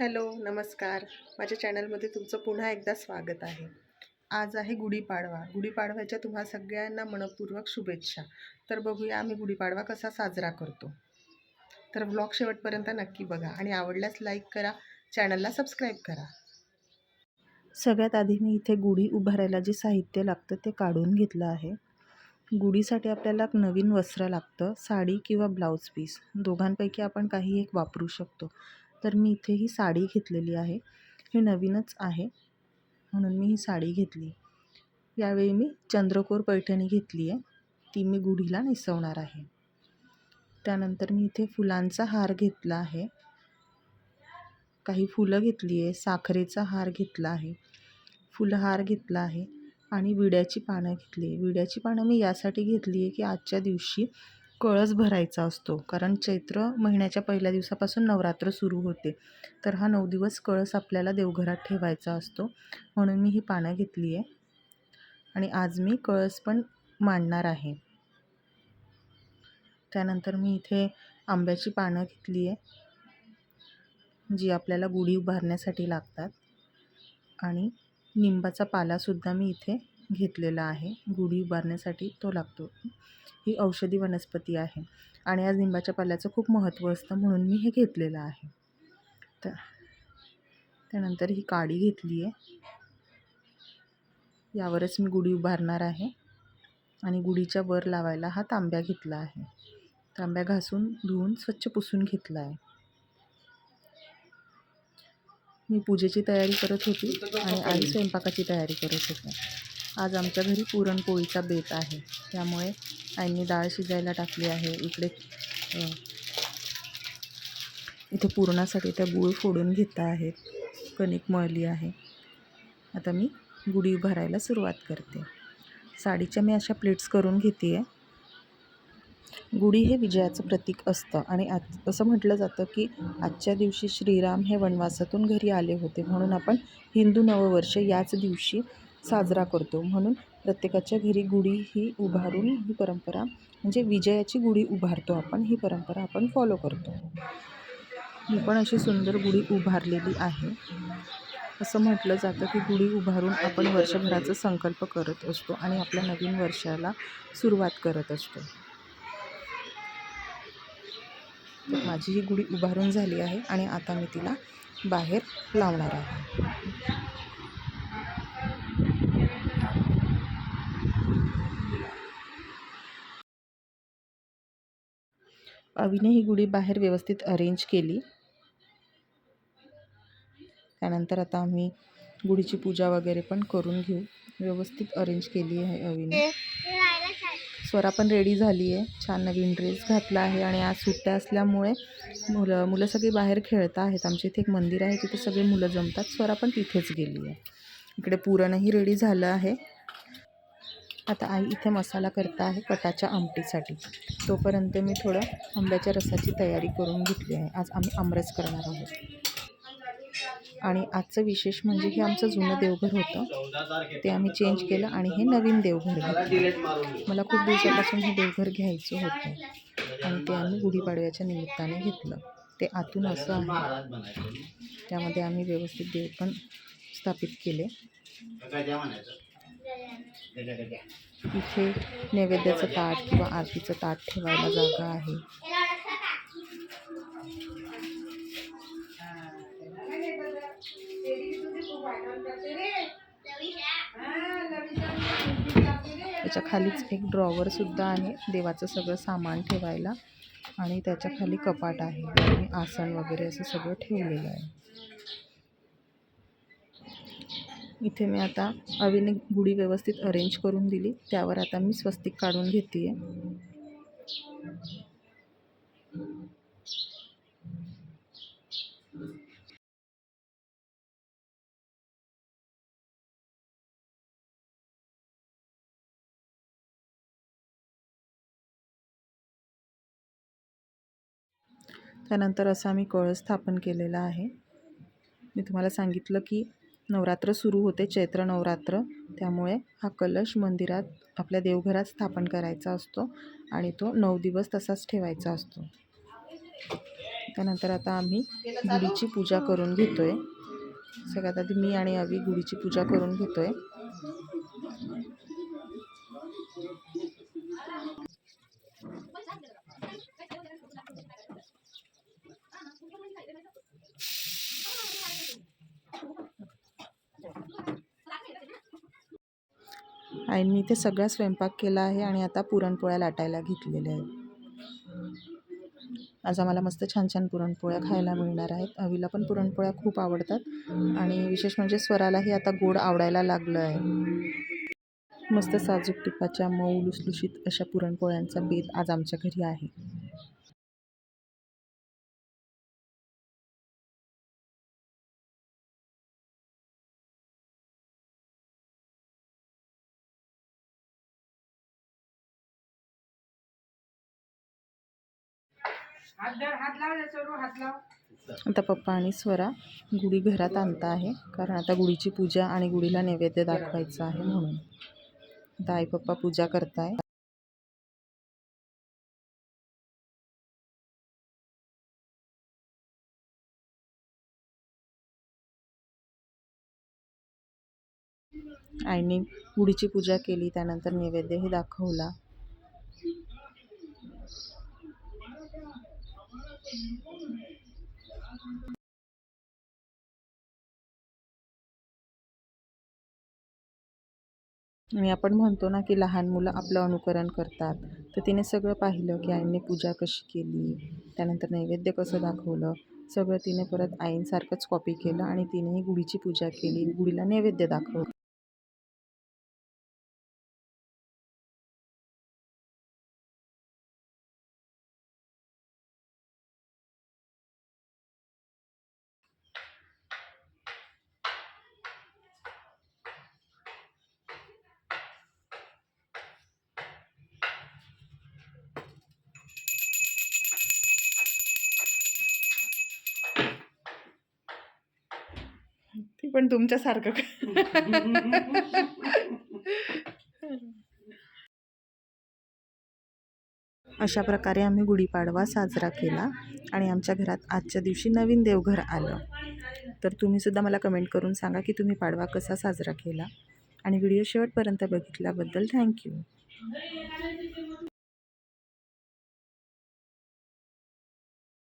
Hello नमस्कार. माझ्या चॅनलमध्ये तुमचं पुन्हा एकदा स्वागत आहे. आज आहे गुढीपाडवा. गुढीपाडव्याच्या तुम्हा सगळ्यांना मनपूर्वक शुभेच्छा. तर बघूया आम्ही गुढीपाडवा कसा साजरा करतो. तर ब्लॉग शेवटपर्यंत नक्की बघा आणि आवडल्यास लाईक करा. चॅनलला सबस्क्राईब करा. सगळ्यात आधी मी इथे गुढी उभारायला जे साहित्य लागतं ते काढून घेतलं आहे. गुढीसाठी आपल्याला नवीन वस्त्र लागतं साडी किंवा ब्लाऊज पीस दोघांपैकी आपण काही एक वापरू शकतो. तर मी इथे ही साडी घेतलेली आहे. हे नवीनच आहे. म्हणून मी ही साडी घेतली. यावेळी मी चंद्रकोर पैठणी घेतली आहे. ती मी गुढीला नेसवणार आहे. त्यानंतर मी इथे फुलांचा हार घेतला आहे. काही फुलं घेतली आहे. साखरेचा हार घेतला आहे. फुलहार घेतला आहे. आणि विड्याची पानं घेतली आहे. विड्याची पानं मी यासाठी घेतली आहे की आजच्या दिवशी कळस भरायचा असतो. कारण चैत्र महिन्याच्या पहिल्या दिवसापासून नवरात्र सुरू होते. तर हा नऊ दिवस कळस आपल्याला देवघरात ठेवायचा असतो. म्हणून मी ही पानं घेतली आहे. आणि आज मी कळस पण मांडणार आहे. त्यानंतर मी इथे आंब्याची पानं घेतली आहे. जी आपल्याला गुढी उभारण्यासाठी लागतात. आणि निंबाचा पालासुद्धा मी इथे घेतलेला आहे. गुढी उभारण्यासाठी तो लागतो. ही औषधी वनस्पती आहे आणि आज निंबाच्या पाल्याचं खूप महत्त्व असतं म्हणून मी हे घेतलेलं आहे. तर त्यानंतर ही काडी घेतली आहे. यावरच मी गुढी उभारणार आहे आणि गुढीच्या वर लावायला हा तांब्या घेतला आहे. तांब्या घासून धुवून स्वच्छ पुसून घेतला आहे. मी पूजेची तयारी करत होती आणि आई स्वयंपाकाची तयारी करत होती. आज आमच्या घरी पुरणपोळीचा बेत आहे. त्यामुळे आईंनी डाळ शिजायला टाकली आहे. इकडे इथे पुरणासाठी त्या गूळ फोडून घेता आहेत. कणिक मळली आहे. आता मी गुढी भरायला सुरुवात करते. साडीच्या मी अशा प्लेट्स करून घेते आहे गुढी हे विजयाचं प्रतीक असतं आणि आज असं म्हटलं जातं की आजच्या दिवशी श्रीराम हे वनवासातून घरी आले होते म्हणून आपण हिंदू नववर्ष याच दिवशी साजरा करतो. म्हणून प्रत्येकाच्या घरी गुढी ही उभारून ही परंपरा म्हणजे विजयाची गुढी उभारतो आपण ही परंपरा आपण फॉलो करतो. ही पण अशी सुंदर गुढी उभारलेली आहे. असं म्हटलं जातं की गुढी उभारून आपण वर्षभराचा संकल्प करत असतो आणि आपल्या नवीन वर्षाला सुरुवात करत असतो. माझी ही गुढी उभारून झाली आहे आणि आता मी तिला बाहेर लावणार आहे. अविने ही गुढी बाहेर व्यवस्थित अरेंज केली. त्यानंतर आता आम्ही गुढीची पूजा वगैरे पण करून घेऊ. व्यवस्थित अरेंज केली आहे अविने स्वरा पण रेडी झाली आहे. छान नवीन ड्रेस घातला आहे आणि आज सुट्ट्या असल्यामुळे मुलं मुलं सगळी बाहेर खेळता आहेत. आमच्या इथे एक मंदिर आहे तिथे सगळे मुलं जमतात. स्वरा पण तिथेच गेली आहे. इकडे पुरणही रेडी झालं आहे. आता आई इथे मसाला करता आहे कटाच्या आमटीसाठी. तोपर्यंत मी थोडं आंब्याच्या रसाची तयारी करून घेतली आहे. आज आम्ही आमरस करणार आहोत. आणि आजचं विशेष म्हणजे हे आमचं जुनं देवघर होतं. ते आम्ही चेंज केलं आणि हे नवीन देवघर घेतलं. मला खूप दिवसापासून हे देवघर घ्यायचं होतं. आणि ते आम्ही गुढीपाडव्याच्या निमित्ताने घेतलं. ते आतून असं आहे. त्यामध्ये आम्ही व्यवस्थित देव पण स्थापित केले. इथे नैवेद्याचं ताट किंवा आरतीचं ताट ठेवायला जागा आहे. त्याच्या खालीच एक ड्रॉवर सुद्धा आहे. देवाचं सगळं सामान ठेवायला आणि त्याच्याखाली कपाट आहे आणि आसन वगैरे असं सगळं ठेवलेलं आहे. इथे मी आता अवीने गुढी व्यवस्थित अरेंज करून दिली. त्यावर आता मी स्वस्तिक काढून घेते त्यानंतर असा मी कळस स्थापन केलेला आहे. मी तुम्हाला सांगितलं की नवरात्र सुरू होते चैत्र नवरात्र. त्यामुळे हा कलश मंदिरात आपल्या देवघरात स्थापन करायचा असतो आणि तो नऊ दिवस तसाच ठेवायचा असतो. त्यानंतर आता आम्ही गुढीची पूजा करून घेतो आहे सगळ्यात आधी मी आणि अवी गुढीची पूजा करून घेतो आहे आणि मी इथे सगळा स्वयंपाक केला आहे आणि आता पुरणपोळ्या लाटायला घेतलेल्या आहेत. आज आम्हाला मस्त छान छान पुरणपोळ्या खायला मिळणार आहेत. अवीला पण पुरणपोळ्या खूप आवडतात आणि विशेष म्हणजे स्वरालाही आता गोड आवडायला लागलं आहे. मस्त साजूक टिपाच्या मऊ लुसलुशीत अशा पुरणपोळ्यांचा बेत आज आमच्या घरी आहे. आता पप्पा आणि स्वरा गुढी घरात आणता आहे. कारण आता गुढीची पूजा आणि गुढीला नैवेद्य दाखवायचं आहे म्हणून. आता आई पप्पा पूजा करताय. आईने गुढीची पूजा केली त्यानंतर नैवेद्यही दाखवला. आणि आपण म्हणतो ना की लहान मुलं आपलं अनुकरण करतात. तर तिने सगळं पाहिलं की आईने पूजा कशी केली त्यानंतर नैवेद्य कसं दाखवलं सगळं तिने परत आईंसारखंच कॉपी केलं आणि तिनेही गुढीची पूजा केली गुढीला नैवेद्य दाखवलं. पण तुमच्यासारखं. अशा प्रकारे आम्ही गुढीपाडवा साजरा केला आणि आमच्या घरात आजच्या दिवशी नवीन देवघर आलं. तर तुम्हीसुद्धा मला कमेंट करून सांगा की तुम्ही पाडवा कसा साजरा केला. आणि व्हिडिओ शेवटपर्यंत बघितल्याबद्दल थँक्यू.